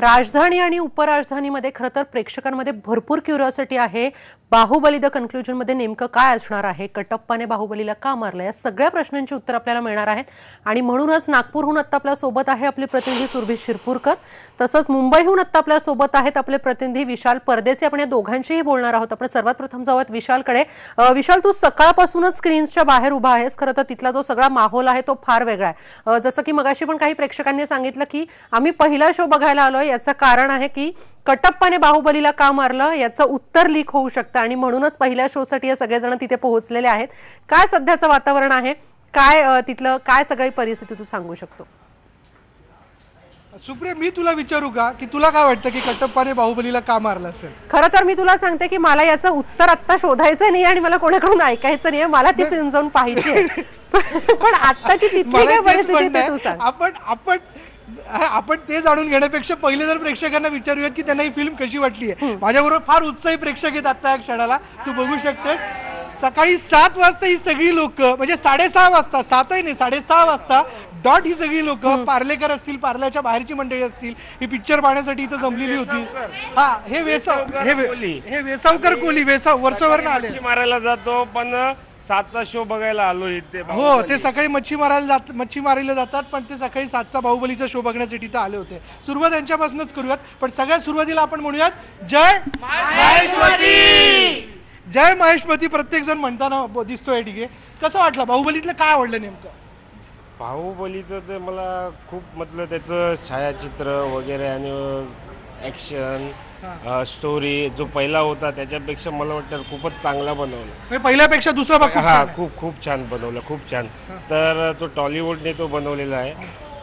राजधानी आणि उपराजधानीमध्ये खरं तर प्रेक्षकांमध्ये भरपूर क्युरिओसिटी आहे. बाहुबली द कन्क्लुजनमध्ये नेमकं काय असणार आहे? कटप्पाने बाहुबलीला का मारलं? या सगळ्या प्रश्नांची उत्तर आपल्याला मिळणार आहेत. आणि म्हणूनच नागपूरहून आत्ता आपल्यासोबत आहे आपले प्रतिनिधी सुरभी शिरपूरकर. तसंच मुंबईहून आत्ता आपल्यासोबत आहेत आपले प्रतिनिधी विशाल परदेसे. आपण या दोघांशीही बोलणार आहोत. आपण सर्वात प्रथम जाऊयात विशालकडे. विशाल तू सकाळपासूनच स्क्रीन्सच्या बाहेर उभा आहेस. खरं तर तिथला जो सगळा माहोल आहे तो फार वेगळा आहे. जसं की मगाशी पण काही प्रेक्षकांनी सांगितलं की आम्ही पहिला शो बघायला आलोय. याचं कारण आहे की कटप्पाने बाहुबलीला का मारलं? याचं उत्तर लीक होऊ शकतं. आणि म्हणूनच पहिल्या शोसाठी हे सगळेजण तिथे पोहोचलेले आहेत. काय सध्याचं वातावरण आहे? काय तिथलं काय सगळी परिस्थिती तू सांगू शकतो? सुप्रिया मी तुला विचारू का की तुला काय वाटतं की कटप्पाने बाहुबलीला का मारलं असेल? खरं तर मी तुला सांगते की मला याचं उत्तर आत्ता शोधायचं नाही आणि मला कोणाकडून ऐकायचं नाही मला ती फिल्म जाऊन पाहिजे पण आत्ताची तिथली मला काय परिस्थिती आपण आपण आपण ते जाणून घेण्यापेक्षा पहिले जर प्रेक्षकांना विचारूयात की त्यांना ही फिल्म कशी वाटली आहे. माझ्याबरोबर फार उत्साही प्रेक्षक आहेत आता या क्षणाला. तू बघू शकतेस. सकाळी सात वाजता ही सगळी लोक म्हणजे साडेसहा वाजता सातही नाही साडेसहा वाजता डॉट ही सगळी लोक पार्लेकर असतील पार्ल्याच्या बाहेरची मंडळी असतील ही पिक्चर पाहण्यासाठी इथं जमलेली होती. हा हे वेसाव हे वेसावकर कोहली वेसाव वरचवर आले. मारायला जातो पण सातचा शो बघायला आलो इथे हो ते सकाळी मच्छी मारायला जात मच्छी मारायला जातात पण ते सकाळी सातचा बाहुबलीचा शो बघण्यासाठी इथं आले होते. सुरुवात यांच्यापासूनच करूयात पण सगळ्यात सुरुवातीला आपण म्हणूयात जय महेशमती जय महेशमती प्रत्येक जण म्हणताना दिसतोय ठीक आहे कसं वाटलं बाहुबलीतलं काय आवडलं नेमकं? बाहुबलीचं ते मला खूप म्हटलं त्याचं छायाचित्र वगैरे आणि ऍक्शन स्टोरी जो पहिला होता त्याच्यापेक्षा मला वाटतं खूपच चांगला बनवला. म्हणजे पहिल्यापेक्षा दुसरा भाग खूप हा छान आहे. खूप खूप छान बनवलं खूप छान. तर तो टॉलिवूडने तो बनवलेला आहे.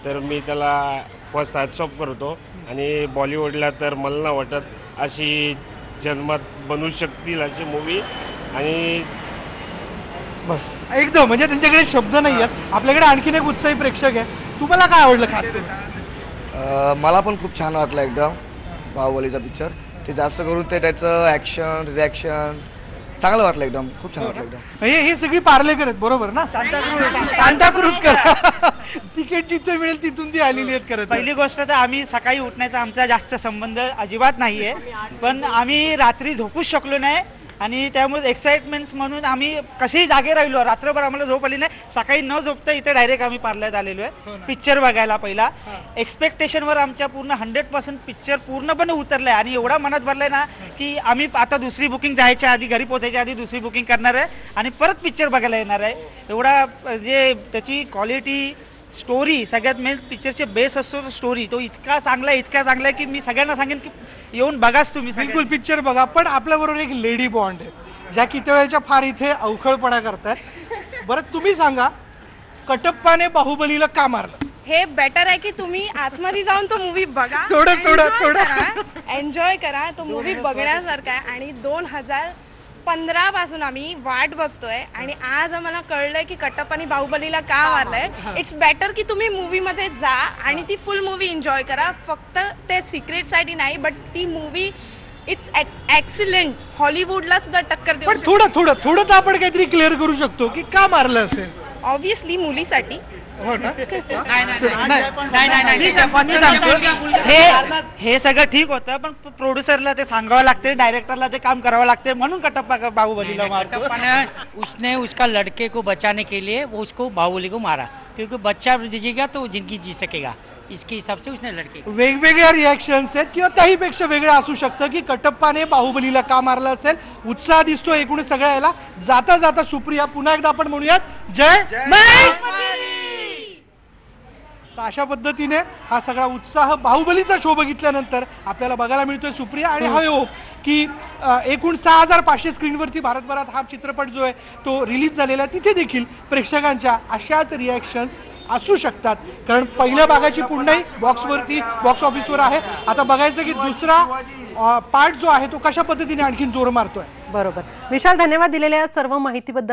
तर मी त्याला फर्स्ट हॅट्स ऑफ करतो. आणि बॉलिवूडला तर मला नाही वाटत अशी जन्मात बनवू शकतील अशी मूवी आणि बस. एकदम म्हणजे त्यांच्याकडे शब्द नाही आहेत. आपल्याकडे आणखीन एक उत्साही प्रेक्षक आहे. तुम्हाला काय आवडलं खास करून? अ, मला पण खूप छान वाटलं एकदम. बाहुबलीचा पिक्चर ते जास्त करून ते त्याचं ऍक्शन रिॲक्शन चांगलं वाटलं एकदम. खूप छान वाटलं एकदम. हे हे सगळी पार्लेकर आहेत बरोबर ना? सांताक्रूज कर तिकीट जिथे मिळेल तिथून ती आलेली आहेत करत पहिली गोष्ट तर आम्ही सकाळी उठण्याचा आमचा जास्त संबंध अजिबात नाहीये. पण आम्ही रात्री झोपूच शकलो नाही. आणि त्यामुळे एक्साइटमेंट म्हणून आम्ही कसेही जागे राहिलो रात्रभर आम्हाला झोप आली नाही. सकाळी न झोपता इथे डायरेक्ट आम्ही पार्ल्यात आलेलो आहे. पिक्चर बघायला पहिला. एक्सपेक्टेशनवर आमच्या पूर्ण हंड्रेड पर्सेंट पिक्चर पूर्णपणे उतरलाय. आणि एवढा मनात भरलाय ना की आम्ही आता दुसरी बुकिंग जायच्या आधी घरी पोहोचायच्या आधी दुसरी बुकिंग करणार आहे. आणि परत पिक्चर बघायला येणार आहे. एवढा अ, जे त्याची क्वालिटी स्टोरी सगळ्यात मेन पिक्चरचे बेस असतो स्टोरी तो इतका चांगला आहे इतका चांगला आहे की मी सगळ्यांना सांगेन की येऊन बघाच तुम्ही. बिलकुल पिक्चर बघा. पण आपल्या बरोबर एक लेडी बॉन्ड आहे ज्या किती वेळेच्या फार इथे अवखळपणा करतात बरं तुम्ही सांगा कटप्पाने बाहुबलीला का मारलं? हे बेटर आहे की तुम्ही आतमध्ये जाऊन तो मूवी बघा. थोडं- थोडं- थोडं. एन्जॉय करा. तो मूवी बघण्यासारखा आहे. आणि दोन हजार पंधरा पासून आम्ही वाट बघतोय आणि आज आम्हाला कळलंय की कटप्पानी बाहुबलीला का मारलंय इट्स बेटर की तुम्ही मूवी मध्ये जा आणि ती फुल मूवी एन्जॉय करा. फक्त ते सिक्रेटसाठी नाही बट ती मूवी इट्स एक्सिलेंट हॉलिवूडला सुद्धा टक्कर पण थोडं थोडं थोडं तर आपण काहीतरी क्लिअर करू शकतो की का मारलं असेल? ऑब्विसली मुलीसाठी. हो ना? नाही नाही नाही मी सांगतो हे हे सगळं ठीक होतं पण प्रोड्युसरला ते सांगावं लागते डायरेक्टरला ते काम करावं लागते म्हणून कटप्पा बाहुबलीला मारतो. उसने उसका लड़के को बचाने के लिए वो उसको बाहुबली को मारा क्योंकि बच्चा दीजिएगा तो वो ज़िंदगी जी सकेगा इसके हिसाब से उसने लड़के वेगवेगळ्या रिॲक्शन्स आहेत किंवा त्याहीपेक्षा वेगळं असू शकतं की कटप्पाने बाहुबलीला का मारलं असेल? उत्साह दिसतो एकूण सगळ्या याला जाता जाता सुप्रिया पुन्हा एकदा आपण म्हणूयात जय तर अशा पद्धतीने हा सगळा उत्साह बाहुबलीचा शो बघितल्यानंतर आपल्याला बघायला मिळतोय सुप्रिया आणि हवे हो की अ, एकूण सहा हजार पाचशे स्क्रीनवरती भारतभरात हा चित्रपट जो आहे तो रिलीज झालेला तिथे देखील प्रेक्षकांच्या अशाच रिॲक्शन्स असू शकतात. कारण पहिल्या भागाची पुन्हाही बॉक्सवरती बॉक्स ऑफिसवर आहे. आता बघायचं की दुसरा पार्ट जो आहे तो कशा पद्धतीने आणखीन जोर मारतोय? बरोबर. विशाल धन्यवाद दिलेल्या सर्व माहितीबद्दल.